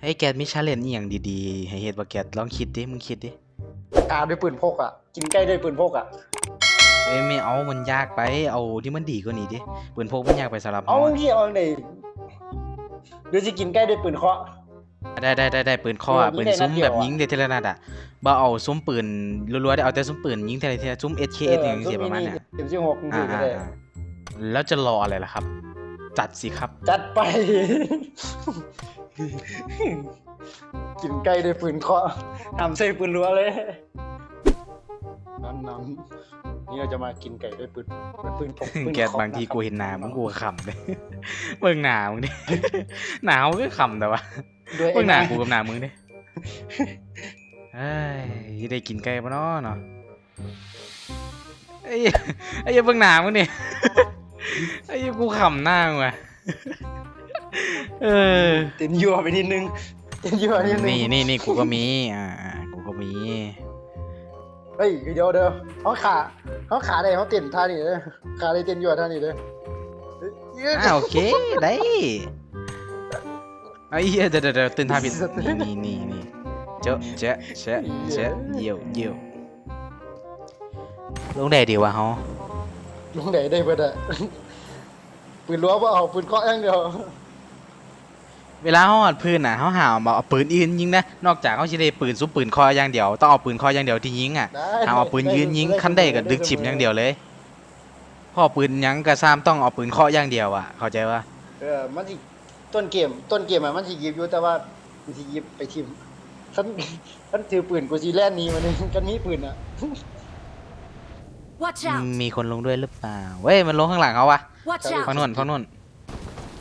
เฮ้ยแกมีชาเลนจ์อีหยังดีๆ ให้เฮ็ดบ่แกลองคิดดิมึงคิดดิกาด้วยปืนพกอะ กินใกล้ด้วยปืนพกอะ เอ้ยไม่เอามันยากไปเอาที่มันดีกว่านี้ดิปืนพกมันยากไปสำหรับเอาเฮาที่เอาไหนหรือจะกินใกล้ด้วยปืนเคาะ ได้ได้ได้ได้ปืนข้ออะเออปืนยิงได้ซุ้มนัดเดีแบยวบอะยิงเดทเทเลนัดอะบ่เอาซุ้มปืนรัวๆได้เอาแต่ซุ้มปืนยิงเทเลเทเลซุ้ม SKS อย่างเงี้ยประมาณเนี้ยเข็มสิบหกอ่าก็อ่าได้อ่าแล้วจะรออะไรล่ะครับ จัดสิครับ จัดไป กินใกล้ด้วยปืนเคาะนำใส่ปืนรัวเลยน้ำน้ำนี่เราจะมากินไก่ด้วยปืนปืนพกปืนแกเคะบางทีกูเห็นหน้ามึงกูก็ขำเลยเบิ่งหน้ามึงดิหนาวก็ขำแต่ว่าด้วยเบิ่งหน้าไอ้กูกับหน้ามึงดิเอ้ยได้กินไก่ปะเนาะเนาะไอ้เหี้ยไอ้เหี้ยเบิ่งหน้ามึงดิไอ้เหี้ยกูขำหน้ามึงว่ะ เออ เต็มยั่วไปนิดนึงเต็มยั่วนิดนึงนี่นี่นี่กูก็มี อ่าอ่ากูก็มี เฮ้ยเดี๋ยวเดี๋ยวเขาขาเขาขาได้เขาเต้นท่านี่เลยขาได้เต้นยั่วท่านี่เลยเฮ้ยอ่าโอเคได้ไอ้เหี้ยเดี๋ยวเดี๋ยวเดี๋ยวตื่นท่าผิดนี่นี่นี่นี่เจ๊ะเจ๊ะเจ๊ะเจ๊ะเยี่ยวเยี่ยวลงได้ดีวะเฮาลุงไหนได้เบิดอะปืนรั้วว่าเอาปืนเคาะอย่างเดียว เวลาเฮาหัดปืนน่ะเฮาหาเอาเอาปืนอื่นยิงนะนอกจากเฮาสิได้ปืนซุปปืนคออย่างเดียวต้องเอาปืนคออย่างเดียวที่ยิงอะได้ห้ามเอาปืนยืนยิงคันใดก็ดึกฉิมอย่างเดียวเลยพอปืนหยังก็ซ้ำต้องเอาปืนเคาะอย่างเดียวอะเข้าใจปะเออมันสิต้นเกมต้นเกมอะมันสิหยิบอยู่แต่ว่ามันสิหยิบไปทิมฉันฉันถือปืนกูสิแล่นหนี้มันกันมีปืนอะ Watch out! มีคนลงด้วยหรือเปล่าเว้ยมันลงข้างหลังเขาวะ Watch ฝั่ง out! นู้นฝั่งนู้น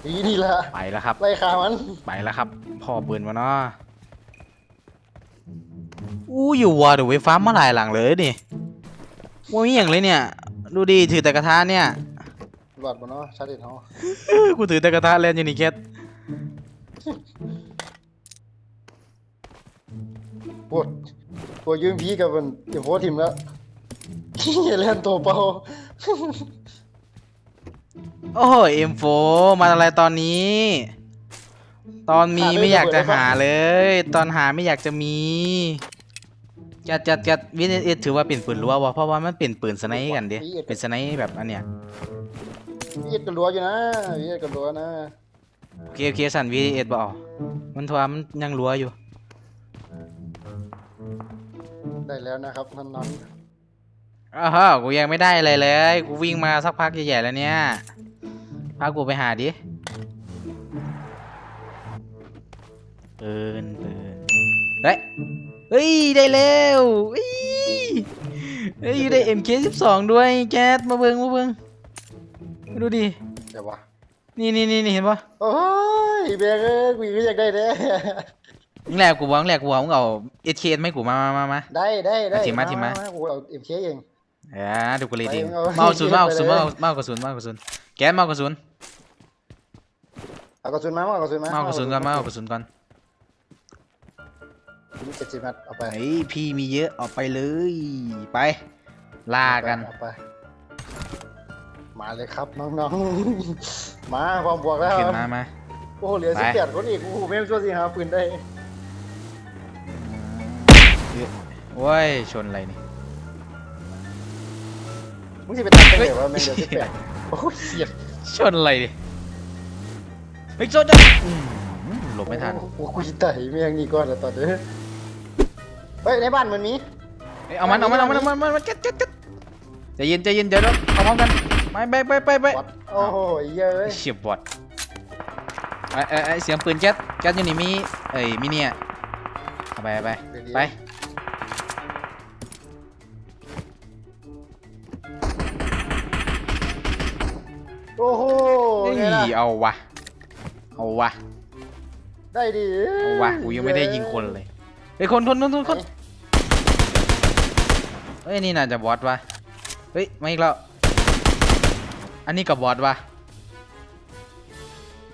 นี่นี่ละไปแล้วครับ ไล่ขามันไปแล้วครับ พ่อปืนมาเนาะอู้อยู่วัวเดี๋ยวไฟฟ้ามาหลายหลังเลยนี่ว่ามีอย่างเลยเนี่ย ดูดิถือแต่กระทะเนี่ยหลอดบ่เนาะชาเด็ดเฮากูถือแต่กระทะเล่นอยู่นี่แคทปวดปวดยืมพี่กับมันเดี๋ยวโพสต์ทิมแล้วเล่นตัวเปล่า โอ้โหเอ็มโฟมาอะไรตอนนี้ ตอนมีไม่อยากจะหาเลย ตอนหาไม่อยากจะมีจัดจัดจัดวินเอถือว่าเป็นปืนรั้ววะเพราะว่ามันเป็นปืนสไนป์กันเด้เป็นสไนป์แบบอันเนี้ยพี่เอ็ดกันรัวอยู่นะพี่เอ็ดกันรัวนะโอเคโอเคสันวีเอ็ดบเอกมันทว่ามันยังรัวอยู่ ได้แล้วนะครับนั่นนั้นอ้าวฮะกูยังไม่ได้อะไรเลย กูวิ่งมาสักพักใหญ่ๆแล้วเนี่ย พากูไปหาดิปืนปืนเฮ้ยเฮ้ย ได้แล้วเฮ้ยเฮ้ยได้ MK12 ด้วยแก๊สมาเบิงมาเบิงมาดูดิเดี๋ยววะนี่นี่นี่นี่เห็นปะโอ้ยเบรกเอ้ยกูก็อยากได้เด้มึงแหลกกูวะมึงแหลกกูวะมึงเอา SKS ไม่กูมามามามาได้ได้ได้ทีมมาทีมมากูเอาเอ็มเคเองเอ่าดูกูเลยดิไปเอาเมาส์กระสุนไปเมาส์กระสุนเลยเมาส์กระสุนเมาส์กระสุน แก๊สเมาส์กระสุนเอากระสุนมาเอากระสุนมาเมาส์กระสุนก่อนเมาส์กระสุนก่อนมีเจ็ดสิบนัดเอาไปไอ้ยพี่มีเยอะเอาไปเลยไปล่ากันเอาไปมาเลยครับน้องๆ มาความบวกแล้วขึ้นมามาโอ้โหเหลือไปสิบแปดคนอีกโอ้โหไม่ช่วยสิหาปืนได้โอ้ยชนอะไรนี่มึงสิไปตัดกันเหรอว่าไม่เหลือสิบแปด โอ้ยเสียดชนอะไรดิเฮ้ยชนจ้ะอืมหลบไม่ทันโอ้โหกูจะไต่เมียงนี่ก่อนแล้วตอนนี้เฮ้ยในบ้านมันมีเอ้ยเอามันเอามันเอามันเอามันเอามันมันเก็ตเก็ตเก็ตใจเย็นใจเย็นเดี๋ยวเราเอาพร้อมกันไปไปไปไปไปบอดโอ้โหเยอะเลยเฉียบบอดไอ้ไอ้ไอ้เสียงปืนแก๊สแก๊สอยู่นี่มีเอ้ยมีเนี่ยเอาไปเอาไปไป เฮ้ยไงล่ะเอาวะ เอาวะ ได้ดิเอาวะ กูยังไม่ได้ยิงคนเลยเฮ้ยคนคนคนคนคนเฮ้ยนี่น่าจะบอสวะ เฮ้ยมาอีกแล้ว อันนี้กับบอสวะ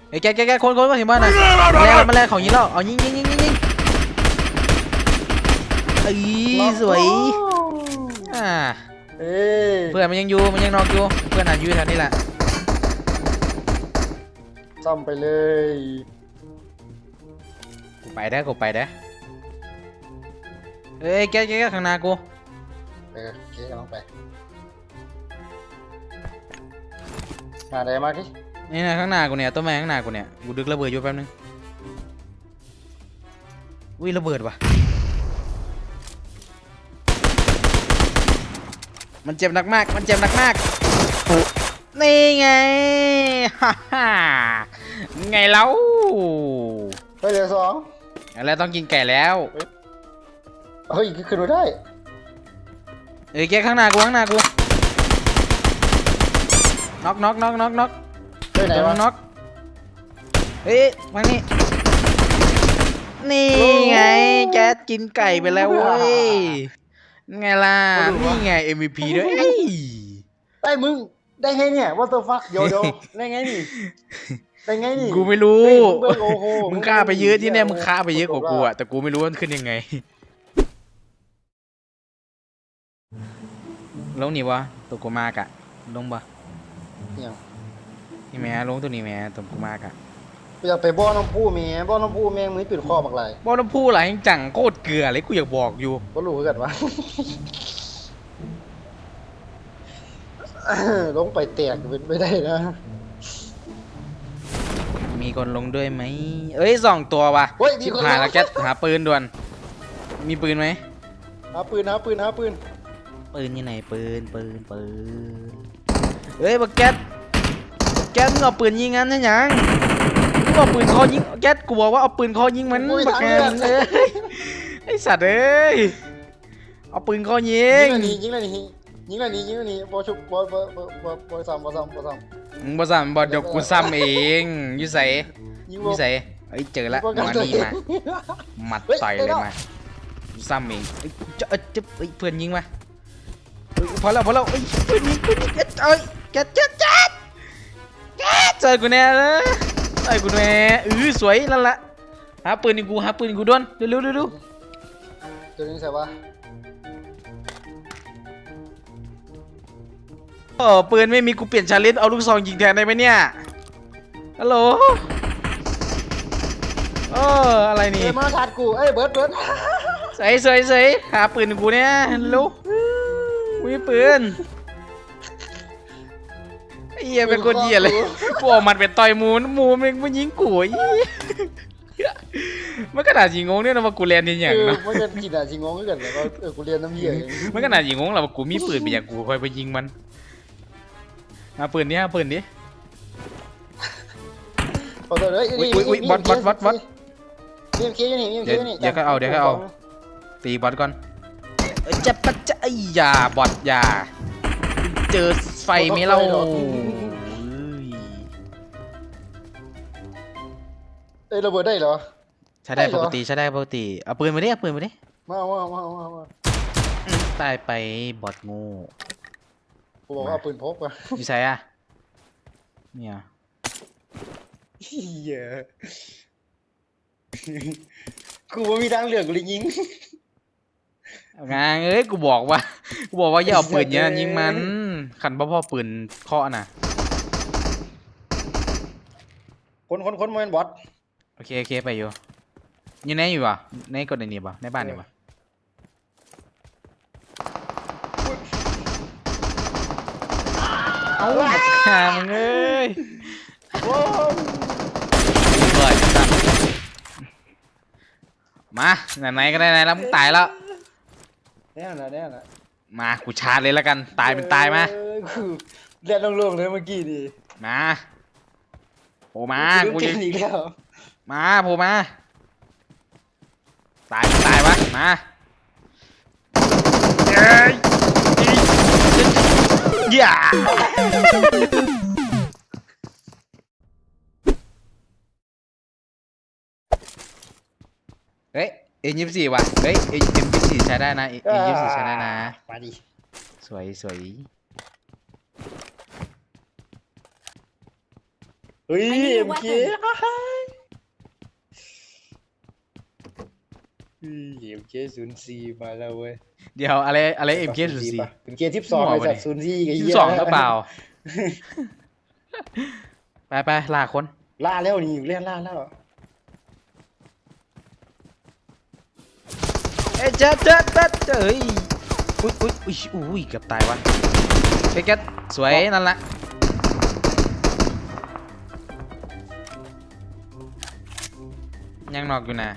เฮ้ยแกแกแกคนคนก็ถึงบ้านนะมาแล้วมาแล้วของยิงแล้วเอายิงยิงยิงยิงยิงเอ้ยสวยอ่าเอ้ยเพื่อนมันยังอยู่มันยังนอกอยู่เพื่อนอาจอยู่แถวนี้แหละ ซ่อมไปเลยกูไปได้กูไปได้เอ้ยแกแกแกข้างหน้ากูเออโอเคกำลังไปมาได้มากดินี่นะข้างหน้ากูเนี่ยต้นไม้ข้างหน้ากูเนี่ยกูดึกระเบิดอยู่แป๊บนึงอุ้ยระเบิดว่ะมันเจ็บหนักมากมันเจ็บหนักมากนี่ไงฮ่าฮ่า ไงเล่าเฮ้ยเหลือสองแล้วต้องกินไก่แล้ว เฮ้ยขึ้นมาได้ เอ้ยแกข้างหน้ากูข้างหน้ากูน็อกน็อกน็อกน็อกน็อกเฮ้ยไหนโดวะนน็อกเฮ้ยมานี่นี่ไงแก๊สกินไก่ไปแล้วเว้ยไงล่ะนี่ไง MVP ด้วยเอ้ย ได้มึง ได้ไงเนี่ย what the fuck เดี๋ยวเดี๋ยวได้ไงนี่ ได้ไงนี่กูไม่รู้ เฮ้ยเบิ่งโอ้โหมึงฆ่าไปเยอะที่เนี่ยมึงฆ่าไปเยอะกว่ากูอะแต่กูไม่รู้ว่ามันขึ้นยังไง ลงนี่วะตัวกูมากอะลงปะเนี่ยนี่แม่ลงตัวนี้แม่ตัวกูมากอะอยากไปบ่อน้ำพุแม่บ่อน้ำพุแม่งมือปิดคอบักไหลายบอลน้ำพูหลายจังโคตรเกลือเลยกูอยากบอกอยู่ บ่รู้คือกันวะ ลงไปแตกเป็นไม่ได้นะ มีคนลงด้วยไหมเอ้ยสองตัวว่ะเฮ้ยมีชิบคนหายลง แล้วแกหาปืนด่วน มีปืนไหมหาปืนหาปืนหาปืนปืนอยู่ไหนปืนปืนปืนเฮ้ยบักแก๊สแก๊สมึงเอาปืนยิงงั้นใช่ยังมึงเอาปืนคอยิงแก๊สกูบอกว่าเอาปืนคอยิงมันบักแก๊สเอ้ยไอสัตว์เอ้ยเอาปืนคอยิยิงง เลยนี่ยิงเลยนี่ ยิงเลยนี่ยิงเลยนี่บ่ชุบบ่บ่บ่บ่บ่ซ้ำบ่ซ้ำบ่ซ้ มึงบ่ซ้ำบ่เดี๋ยวกูซ้ำเองอยู่ใส่ำยิงอบ่ยู่ใส่เอ้ยเจอละบ่กัมาตัวนี่เองมาหมัดเฮ้ยต่อยเลยได้แล้วมาซ้ำเองเอ้ยจะเอ้ยจะเอ้ยเพื่อนยิงมาเอ้ยพอแล้วพอแล้วเอ้ยเพื่อนยิงเพื่อนยิงเอ้ยเอ้ยแกดแกดแกดแกดเจอกูแน่เลยเอ้ยกูแน่เออสวยนั่นละหาปืนให้กูหาปืนให้กูด่วนเร็วเร็วเร็วเร็วตัวนี้ใส่ว่า เออปืนไม่มีกูเปลี่ยนชาเลนจ์เอาลูกซองยิงแทนได้ไหมเนี่ยฮัลโหลเอออะไรนี่เอ้ยมาชาร์จกู เอ้ยเบิร์ดเบิร์ดใส่ใส่ใส่หาปืนให้กูเนี่ยลูกกูมีปืนไอ้เหี้ยเป็นคนเหี้ยเลยกูออกมันเป็นต่อยหมูนหมูมันมันยิงกูอีมันขนาดยิงงงเนี่ยนะว่ากูเรียนนี่อย่างเออเนาะ มันก็กินอะสิงงคือกันแต่ว่าเออกูเรียนน้ำเหี้ยเองมันขนาดยิงงงแหละว่ากูมีปืนเป็นอย่างกูคอยไปยิงมัน เอาปืนนี้เอาปืนนี้ ขอโทษเอ้ยอุ๊ยอุ๊ยอุ๊ยบอทบอทบอทบอทเมียมเคอยู่นี่เมียมเคอยู่นี่เดี๋ยวเดี๋ยวก็เอาเดี๋ยวก็เอา ตีบอทก่อนเอ้ยจะปะจะไอ้ยอย่าบอทอย่าเจอไฟไหมเล่าเอ้ยเอ้ยระเบิดได้เหรอ ใช้ได้ได้เหรปอกติใช้ได้ปกติ เอาปืนมาดิเอาปืนมาดิมามามามามาตายไปบอทงูกู บอกว่าเอาปืนพกว่ะอยู่ใส่อะเนี่ยเหี้ยกูว่ามีทางเลือกกูเลยยิงงานเอ้ยกูบอกว่า กูบอกว่าอย่าเอาปืนเนี่ยยิงมันขันพ่อพ่อปืนเคาะน่ะคนคนคนมันบอทโอเคโอเคไปอยู่อยู่ไหนอยู่วะในกดในนี้ปะในบ้านนี่ปะ เอาหามึงเอ้ยโว้วเปิดจังจังมาไหนๆก็ได้ไหนแล้วมึงตายแล้ว แน่น่ะแน่น่ะมากูชาร์จเลยแล้วกันตายเป็นตายมาเออกูเลียนโล่งๆเลยเมื่อกี้ดิมาโผล่มากูกูเก่จะงอีกแล้วมาโผล่มาตายเป็นตายวะมาเอ้ย อย่าเฮ้ยเอ็นยี่สิบสี่ว่ะเฮ้ยเอ็นยี่สิบสี่ใช้ได้นะ เอ็นยี่สิบสี่ใช้ได้นะมาดิสวยสวยเฮ้ย I need a เอ็มเค weapon เอ็มเคศูนย์สี่มาแล้วเว้ย เดี๋ยวอะไรอะไรเอ็มเคสุดสี่ป่ะเป็นเกียร์ทิปสองมั่เลวยปะจากเนี่ยศูนย์สี่กับยี่เหี้ยสองหรือเปล่า ไปไปลาคนล่าแล้วนี่เล่นล่าแล้วเอ้ยเจ็บเจ็บเจ็บเอ้ยอุ้ยอุ้ยอุ้ยอุ้ยเกือบตายวะเฮ้ยแกสวยนั่นแหละยังนอกอยู่นะ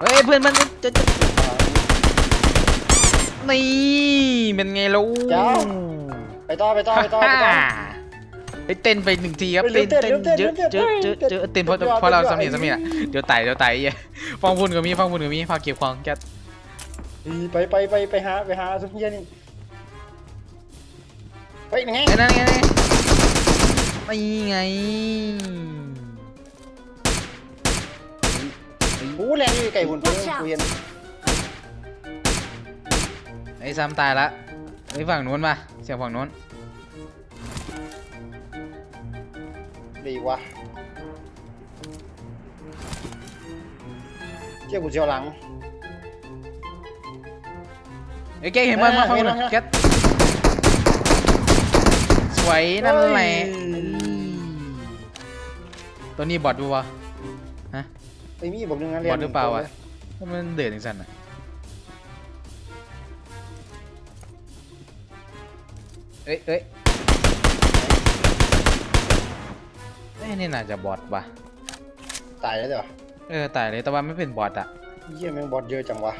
เฮ้ยเพื่อนมันจะจะนี่เป็นไงลูกเจ้าไปต่อไปต่อไปต่อไปต่อไปเต้นไปหนึ่งทีครับไปเร็เต้วนเต้นเต้นเร็วเต้นเยอะเร็เยวอะเต้นเยอะเยอะเต้นเพราะเต้นเพราะเราเต้นสมีสมีอะเดี๋ยวไต่เดี๋ยวไต่เหี้ยฟังบุญกับมีฟังบุญกับมีฟังเก็บของแกอีไปไปไปไปหาไปหาสุเฮียนี่ไปยังไงไอ้นั่นไงนี่ไง อ้แรงอยู่ไก่หุ่นตัวนี้กูเห็นไอ้ซ้ำตายละไอ้ฝั่งนู้นมา เสียงฝั่งนู้นดีวะเจ้ากูเจียวหลังไอ้แกเห็นมันมาฟังเห็บุนญแล้วแกสวยนั่นแหละเฮ้ยตัวนี้บอดดูวะฮะ ไอ้มีบอกหนึงนะบอดหรือเปล่าวะมันเดือดจังสันอะเอ้ยเอ้ยเอ้ยนี่น่าจะบอดว่ะตายแล้วเดี๋ยวเออตายเลยแต่ว่าไม่เป็นบอดอะเยี่ยแม่งบอดเยอะจังวะ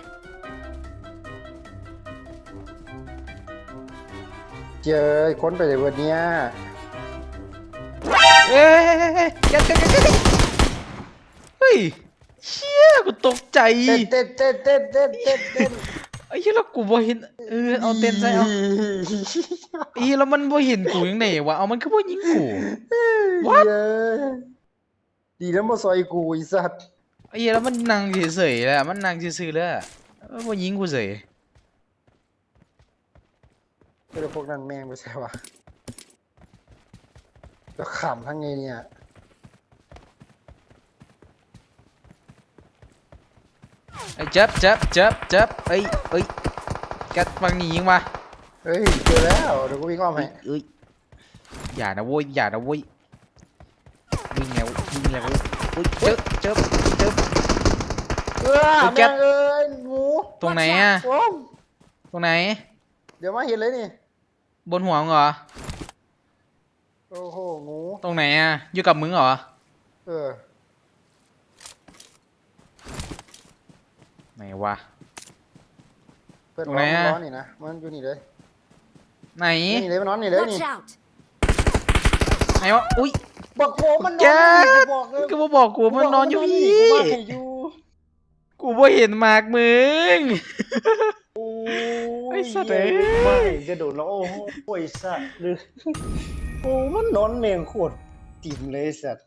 เจอคนไปเลยวันเนี้ยเอ้ยแกแกแกแกเฮ้ยเชี่ย กูตกใจเต้นเต้นเต้นเต้นเต้นเต้นเต้นไอ้เหี้ยแล้วกูบ่เห็นเออเอาเต้นใส่เอาไอ้เหี้ยแล้วมันบ่เห็นกูยังไงวะเอามันคือบ่ยิงกู What? เย้ดีนะมาซอยกูไอีสัตว์ไอ้เหี้ยแล้วมันนั่งเฉยๆแหละมันนั่งซื่อๆแล้วอะมันบ่ยิงกูเฉยเจ้าพวกนั้นแม่งไปใช่วะจะขำทั้งไงเนี่ย ไอ้เจ็บเจ็บเจ็บเจ็บเอ้ยเอ้ยแกฟังนี่ยิงมาเฮ้ยเจอแล้วเดี๋ยวกูวิ่งอ้อมให้เอ้ยอย่านะโว้ยอย่านะโว้ยวิ่งแล้ววิ่งแล้วอุ้ยเจ็บเจ็บเจ็บ เออไอ้แก๊แม่ปงเอ้ยหมูตรงไหนอะโอ้มตรงไหน เดี๋ยวมาเห็นเลยนี่บนหัวมึงเหรอ โอ้โหหมูตรงไหนอะอยู่กับมึงเหรอ เออ ไหนวะ เปิดตรงร้ไหนอนอะ ร้อนนี่นะ มันอยู่นี่เลยไหน นี่เลยมันนอนนี่เลยนี่ Watch out! ไหนวะ อุ้ย บอกโผมันนแกอนนี่กูบอกเลยก็มาบอกกูมันนอนอยู่พี่ กูว่าให้อยู่กูบ่เห็นหมากมึง โอ้ไอ้ยสัตว์เอ้ย ไม่จะโดดแล้วโอ้โหไอ้สัตว์เลยโอ้มันนอนแมงโคตรติ่มเลยไอ้สัตว์